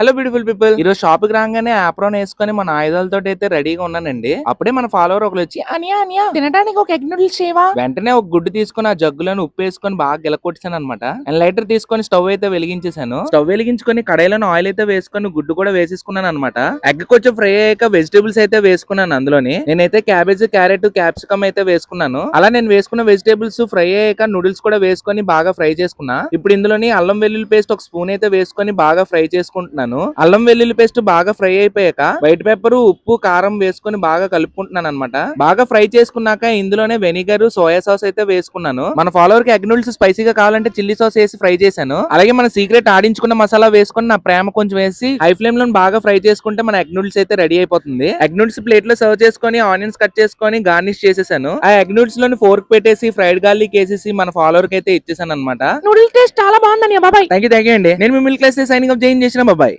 Hello beautiful people ఈరోజు షాప్కి రాగానే ఆప్రాన్ వేసుకొని మన ఆయుధాలతో అయితే రెడీగా ఉన్నానండి. అప్పుడే మన ఫాలోవర్ ఒకరు వచ్చి అనియా అనియా తినడానికి ఒక ఎగ్ నూడిల్స్ చేయవా? వెంటనే ఒక గుడ్డు తీసుకొని ఆ జగ్గులను ఉప్పు వేసుకొని బాగా గెలకొట్టాను అనమాట అండ్ లైటర్ తీసుకొని స్టవ్ అయితే వెలిగించేసాను స్టవ్ వెలిగించుకొని కడాయిలో ఆయిల్ అయితే వేసుకొని గుడ్డు కూడా వేసేసుకున్నాను అనమాట ఎగ్ కొంచెం ఫ్రై అయ్యాక వెజిటేబుల్స్ అయితే వేసుకున్నాను అందులోని. నేనైతే క్యాబేజ్ క్యారెట్ క్యాప్సికమ్ అయితే వేసుకున్నాను. అలా నేను వేసుకున్న వెజిటేబుల్స్ ఫ్రై అయ్యాక నూడిల్స్ కూడా వేసుకొని బాగా ఫ్రై చేసుకున్నా. ఇప్పుడు ఇందులోని అల్లం వెల్లుల్లి పేస్ట్ ఒక స్పూన్ అయితే వేసుకొని బాగా ఫ్రై చేసుకుంటున్నాను. అల్లం వెల్లుల్లి పేస్ట్ బాగా ఫ్రై అయిపోయాక వైట్ పెప్పర్ ఉప్పు కారం వేసుకొని బాగా కలుపుకుంటున్నాను అనమాట బాగా ఫ్రై చేసుకున్నాక ఇందులోనే వెనిగర్ సోయా సాస్ అయితే వేసుకున్నాను. మన ఫాలోవర్కి ఎగ్ నూడిల్స్ స్పైసీగా కావాలంటే చిల్లీ సాస్ వేసి ఫ్రై చేశాను. అలాగే మన సీక్రెట్ ఆడించుకున్న మసాలా వేసుకొని నా ప్రేమ కొంచెం వేసి హై ఫ్లేమ్లో బాగా ఫ్రై చేసుకుంటే మన ఎగ్ నూడిల్స్ అయితే రెడీ అయిపోతుంది. ఎగ్ నూడిల్స్ ప్లేట్లో సర్వ్ చేసుకొని ఆనియన్స్ కట్ చేసుకొని గార్నిష్ చేసేసాను. ఆ ఎగ్ నూడిల్స్లోని ఫోర్క్ పెట్టేసి ఫ్రైడ్ గార్లిక్ వేసేసి మన ఫాలోవర్కి అయితే ఇచ్చేసాను అనమాట నూడిల్స్ టేస్ట్ చాలా బాగుందని బాబాయ్. థ్యాంక్ యూ థ్యాంక్ యూ అండి. నేను మీ milk class signing up change చేసిన బాబాయ్.